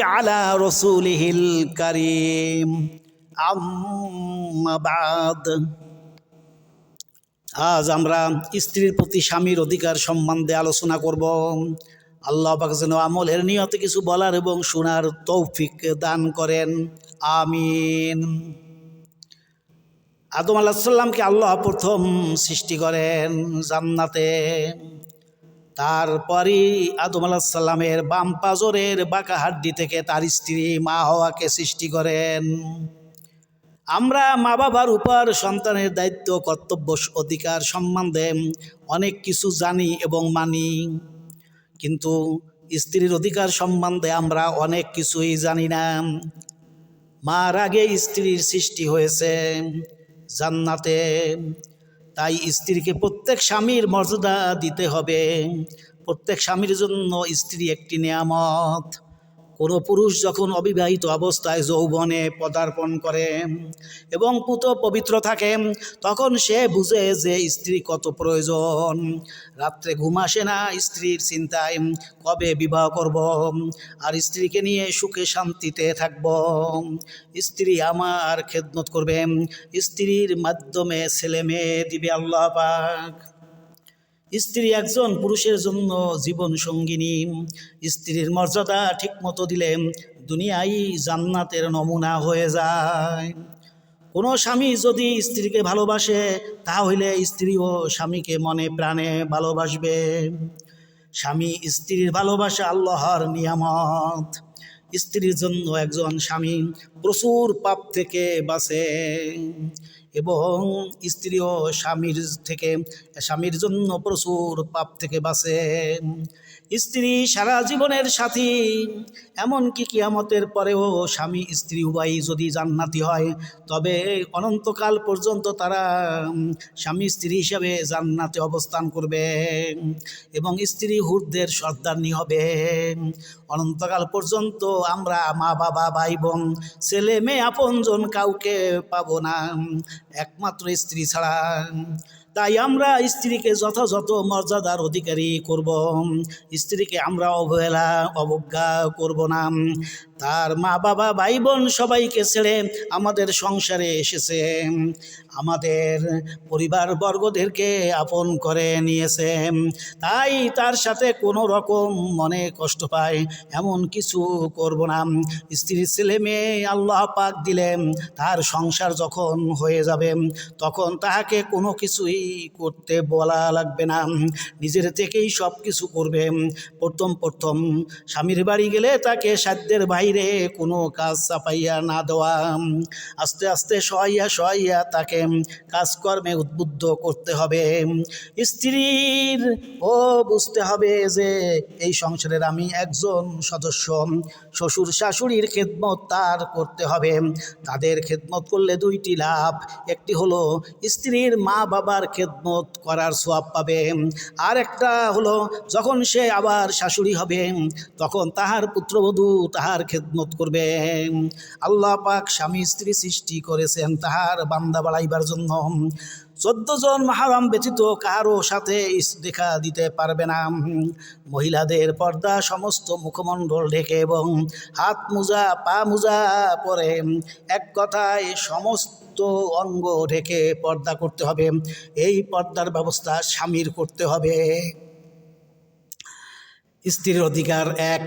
আলা রসুলিহিল করিম। আম্মা বাদ। আজ আমরা স্ত্রীর প্রতি স্বামীর অধিকার সম্বন্ধে আলোচনা করব। আল্লাহ যেন আমলের নিয়তে কিছু বলার এবং শোনার তৌফিক দান করেন। আমিন। আদম আল্লাহ সাল্লামকে আল্লাহ প্রথম সৃষ্টি করেন জান্নাতে। তারপরই আদম আলাহ সাল্লামের বাম পাজরের বাঁকা হাড্ডি থেকে তার স্ত্রী মা হওয়াকে সৃষ্টি করেন। আমরা মা বাবার উপর সন্তানের দায়িত্ব, কর্তব্য, অধিকার সম্বন্ধে অনেক কিছু জানি এবং মানি। কিন্তু স্ত্রীর অধিকার সম্বন্ধে আমরা অনেক কিছুই জানি না। মার আগে স্ত্রীর সৃষ্টি হয়েছে জান্নাতে। তাই স্ত্রীকে প্রত্যেক স্বামীর মর্যাদা দিতে হবে। প্রত্যেক স্বামীর জন্য স্ত্রী একটি নিয়ামত। কোনো পুরুষ যখন অবিবাহিত অবস্থায় যৌবনে পদার্পণ করে এবং পুত পবিত্র থাকে, তখন সে বুঝে যে স্ত্রী কত প্রয়োজন। রাত্রে ঘুম আসে না স্ত্রীর চিন্তায়, কবে বিবাহ করব আর স্ত্রীকে নিয়ে সুখে শান্তিতে থাকব? স্ত্রী আমার খেদমত করবে, স্ত্রীর মাধ্যমে ছেলে মেয়ে দিবে আল্লাহ পাক। স্ত্রী একজন পুরুষের জন্য জীবন সঙ্গিনী। স্ত্রীর মর্যাদা ঠিকমতো দিলে দুনিয়াই জান্নাতের নমুনা হয়ে যায়। কোনো স্বামী যদি স্ত্রীকে ভালোবাসে, তাহলে স্ত্রীও স্বামীকে মনে প্রাণে ভালোবাসবে। স্বামী স্ত্রীর ভালোবাসা আল্লাহর নিয়ামত। স্ত্রীর জন্য একজন স্বামী প্রচুর পাপ থেকে বাঁচে। এবং স্ত্রীও স্বামীর থেকে, স্বামীর জন্য প্রচুর পাপ থেকে বাঁচে। স্ত্রী সারা জীবনের সাথী, এমনকি কিয়ামতের পরেও স্বামী, স্ত্রী উভয়ই যদি জান্নাতি হয়, তবে অনন্তকাল পর্যন্ত তারা স্বামী, স্ত্রী হিসাবে জান্নাতে অবস্থান করবে এবং স্ত্রী হুরদের সর্দারনি হবে। অনন্তকাল পর্যন্ত আমরা মা বাবা ভাই বোন ছেলে মেয়ে আপনজন কাউকে পাবো না। একমাত্র স্ত্রী ছাড়া। তাই আমরা স্ত্রীকে যথাযথ মর্যাদার অধিকারী করব। স্ত্রীকে আমরা অবহেলা, অবজ্ঞা করব না। তার মা বাবা, ভাই বোন সবাইকে ছেড়ে আমাদের সংসারে এসেছে। আমাদের পরিবার বর্গদেরকে আপন করে নিয়েছে। তাই তার সাথে কোনো রকম মনে কষ্ট পায়, এমন কিছু করব না। স্ত্রীর ছেলে, মেয়ে আল্লাহ পাক দিলেন, তার সংসার যখন হয়ে যাবে, তখন তাহাকে কোনো কিছুই করতে বলা লাগবে না। নিজের থেকেই সব কিছু করবে। প্রথম প্রথম স্বামীর বাড়ি গেলে তাকে সাধ্যের বাইরে কোনো কাজ চাপাইয়া না দেওয়া। আস্তে আস্তে সহাইয়া সহাইয়া তাকে কাজকর্মে উদ্বুদ্ধ করতে হবে। স্ত্রীর, ও বুঝতে হবে যে এই সংসারের আমি একজন সদস্য। শ্বশুর শাশুড়ির খেদমত তার করতে হবে। তাদের খেদমত করলে দুইটি লাভ। একটি হলো, স্ত্রীর মা বাবার খেদমত করার সোয়াব পাবে। আর একটা হলো, যখন সে আবার শাশুড়ি হবে, তখন তাহার পুত্রবধূ তাহার খেদমত করবে আল্লাহ পাক স্বামী স্ত্রী সৃষ্টি করেছেন তাহার বান্দা বাড়াইবার জন্য। চোদ্দ জন মাহারাম ব্যতীত কারও সাথে দেখা দিতে পারবে না। মহিলাদের পর্দা সমস্ত মুখমণ্ডল ঢেকে এবং হাত মোজা, পা মোজা পরে এক কথায় সমস্ত অঙ্গ ঢেকে পর্দা করতে হবে। এই পর্দার ব্যবস্থা স্বামীর করতে হবে। স্ত্রীর অধিকার এক।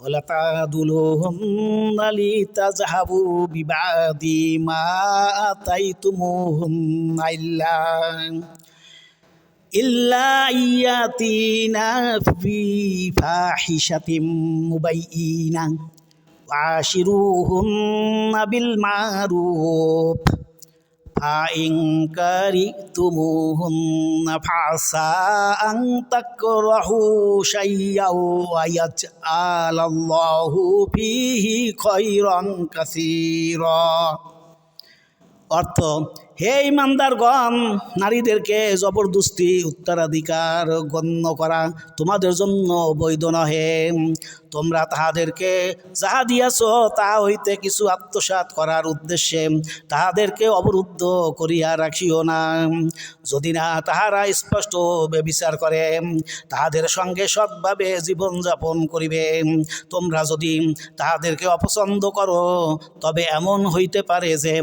ولا تعدلوهن لتذهبوا ببعض ما آتيتموهن إلا إلا يأتينا في فاحشة مبينة وعاشروهن بالمعروف فإن كرهتموهن فعسى أن تكرهوا شيئا ويجعل الله فيه خيرا كثيرا অর্থ হে ইমানদারগণ, নারীদেরকে জবরদস্তি উত্তরাধিকার গণ্য করা তোমাদের জন্য বৈধ নহে। তোমরা তাহাদেরকে যাহা দিয়াছ, তা হইতে কিছু আত্মসাৎ করার উদ্দেশ্যে তাহাদেরকে অবরুদ্ধ করিয়া রাখিও না। যদি না তাহারা স্পষ্ট বিচার করে, তাহাদের সঙ্গে সৎভাবে জীবনযাপন করিবে। তোমরা যদি তাহাদেরকে অপছন্দ করো, তবে এমন হইতে পারে যে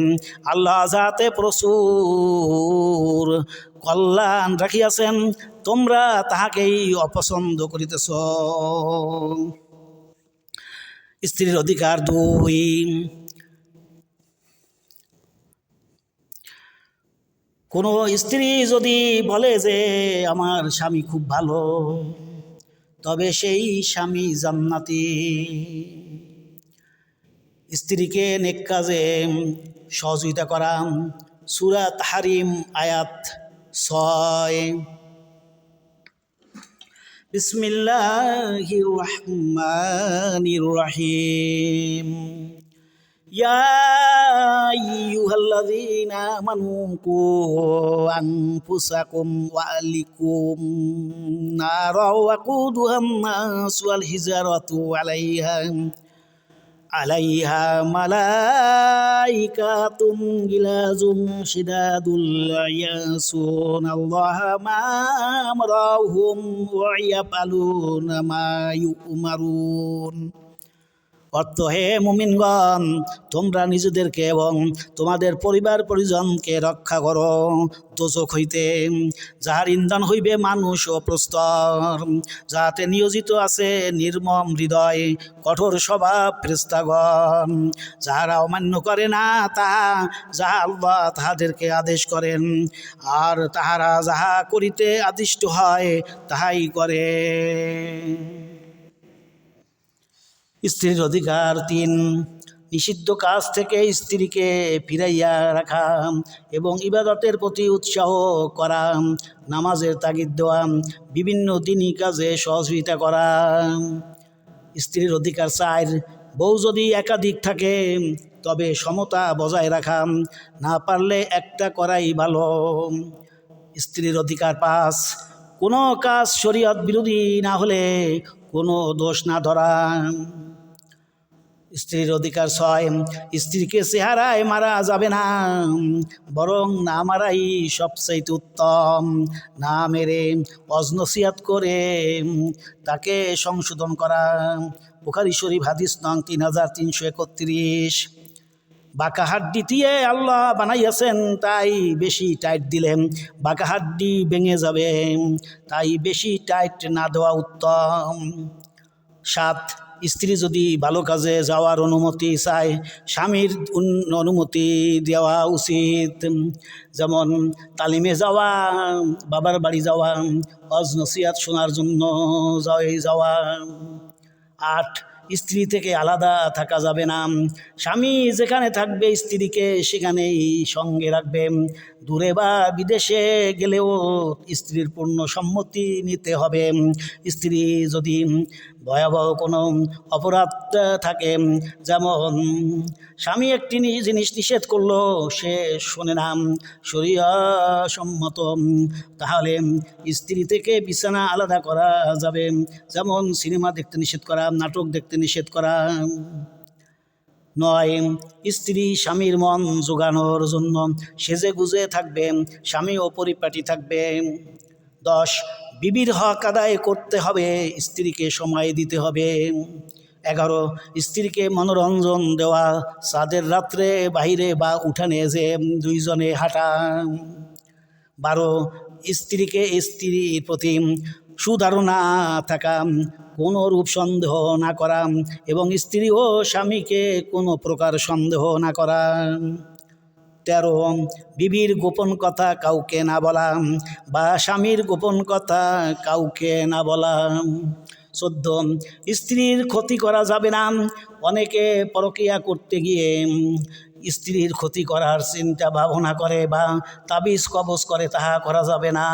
আল্লাহ যাতে প্রচুর কল্যাণ রাখিয়াছেন, তোমরা তাহাকেই অপছন্দ করিতেছ। স্ত্রীর অধিকার দুই। কোনো স্ত্রী যদি বলে যে, আমার স্বামী খুব ভালো, তবে সেই স্বামী জান্নাতি। স্ত্রীকে নেক কাজে সহযোগিতা করা সুরাত হারিম আয়াত ছয় বিসমিল্লাহির রহমানির রহিম يا أيها الذين آمنوا قوا أنفسكم وأهلكم نارا وقودها الناس والحجارة عليها عليها ملائكة غلاظ شداد لا يعصون الله ما أمرهم ويفعلون ما يؤمرون. অর্থ হে মুমিনগণ, তোমরা নিজেদেরকে এবং তোমাদের পরিবার পরিজনকে রক্ষা করো। দোজক হইতে যাহার ইন্ধন হইবে মানুষ ও প্রস্তর, যাহাতে নিয়োজিত আছে নির্মম হৃদয়, কঠোর স্বভাব ফ্রেস্তাগণ যাহারা অমান্য করে না, তাহা যাহা আল্লাহ তাহাদেরকে আদেশ করেন। আর তাহারা যাহা করিতে আদিষ্ট হয়, তাহাই করে। স্ত্রীর অধিকার তিন। নিষিদ্ধ কাজ থেকে স্ত্রীকে ফিরাইয়া রাখা এবং ইবাদতের প্রতি উৎসাহ করা নামাজের তাগিদ দেওয়া বিভিন্ন দিনই কাজে সহযোগিতা করা স্ত্রীর অধিকার চার বউ যদি একাধিক থাকে, তবে সমতা বজায় রাখা না পারলে একটা করাই ভালো। স্ত্রীর অধিকার পাস। কোনো কাজ শরীয়ত বিরোধী না হলে কোনো দোষ না ধরা স্ত্রীর অধিকার ছয় স্ত্রীকে চেহারায় মারা যাবে না, বরং না মারাই সবচাইতে উত্তম। না মেরে অজনসিয়াত করে তাকে সংশোধন করা। বুখারি শরীফ, হাদিস নং তিন হাজার তিনশো একত্রিশ। বাঁকা হাড্ডি দিয়ে আল্লাহ বানাইয়াছেন, তাই বেশি টাইট দিলেন বাঁকা হাড্ডি ভেঙে যাবে, তাই বেশি টাইট না দেওয়া উত্তম। সাত স্ত্রী যদি ভালো কাজে যাওয়ার অনুমতি চায়, স্বামীর অনুমতি দেওয়া উচিত। যেমন তালিমে যাওয়া, বাবার বাড়ি যাওয়া অজ নসিয়াত শোনার জন্য যাওয়া। আট, স্ত্রী থেকে আলাদা থাকা যাবে না। স্বামী যেখানে থাকবে স্ত্রীকে সেখানেই সঙ্গে রাখবে। দূরে বা বিদেশে গেলেও স্ত্রীর পূর্ণ সম্মতি নিতে হবে। স্ত্রী যদি ভয়াবহ কোনো অপরাধ থাকে, যেমন স্বামী একটি জিনিস নিষেধ করল, সে শোনে না, শরীয় সম্মত, তাহলে স্ত্রী থেকে বিছানা আলাদা করা যাবে। যেমন সিনেমা দেখতে নিষেধ করা, নাটক দেখতে নিষেধ করা। নয়, স্ত্রী স্বামীর মন জোগানোর জন্য সেজে গুজে থাকবে, স্বামী ও পরিপাটি থাকবে। দশ, বিবির হক আদায় করতে হবে, স্ত্রীকে সময় দিতে হবে। এগারো, স্ত্রীকে মনোরঞ্জন দেওয়া সাদের রাত্রে বাহিরে বা উঠানে যে দুইজনে হাঁটা। বারো, স্ত্রীকে স্ত্রীর প্রতি সুধারণা থাকা কোনো রূপ সন্দেহ না করা এবং স্ত্রী ও স্বামীকে কোনো প্রকার সন্দেহ না করা। তেরো, বিবির গোপন কথা কাউকে না বলা বা স্বামীর গোপন কথা কাউকে না বলা। চোদ্দ, স্ত্রীর ক্ষতি করা যাবে না। অনেকে পরকিয়া করতে গিয়ে স্ত্রীর ক্ষতি করার চিন্তা ভাবনা করে বা তাবিজ কবজ করে তাহা করা যাবে না।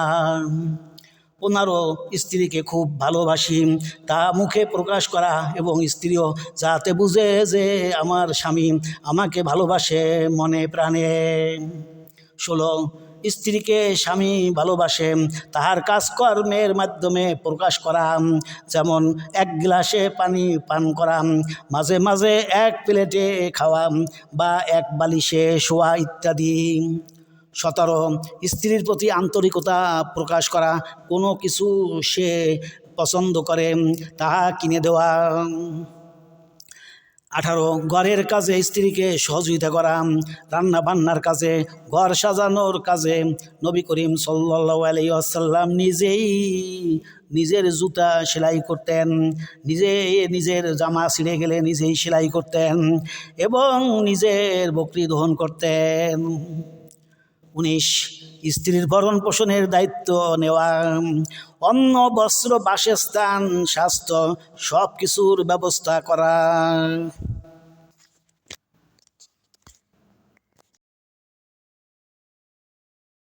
পনেরো স্ত্রীকে খুব ভালোবাসি। তা মুখে প্রকাশ করা এবং স্ত্রীও যাতে বুঝে যে আমার স্বামী আমাকে ভালোবাসে মনে প্রাণে। ষোলো, স্ত্রীকে স্বামী ভালোবাসে, তাহার কাজকর্মের মাধ্যমে প্রকাশ করা, যেমন এক গ্লাসে পানি পান করা, মাঝে মাঝে এক প্লেটে খাওয়া বা এক বালিশে শোয়া ইত্যাদি। সতেরো স্ত্রীর প্রতি আন্তরিকতা প্রকাশ করা, কোনো কিছু সে পছন্দ করে, তাহা কিনে দেওয়া। আঠারো, ঘরের কাজে স্ত্রীকে সহযোগিতা করা রান্না বান্নার কাজে, ঘর সাজানোর কাজে। নবী করিম সাল্লাহ আলাইসাল্লাম নিজেই নিজের জুতা সেলাই করতেন, নিজে নিজের জামা ছিঁড়ে গেলে নিজেই সেলাই করতেন এবং নিজের বকরি দহন করতেন। উনিশ। স্ত্রীর ভরণ পোষণের দায়িত্ব নেওয়া অন্ন বস্ত্র বাসস্থান স্বাস্থ্য সব কিছুর ব্যবস্থা করা।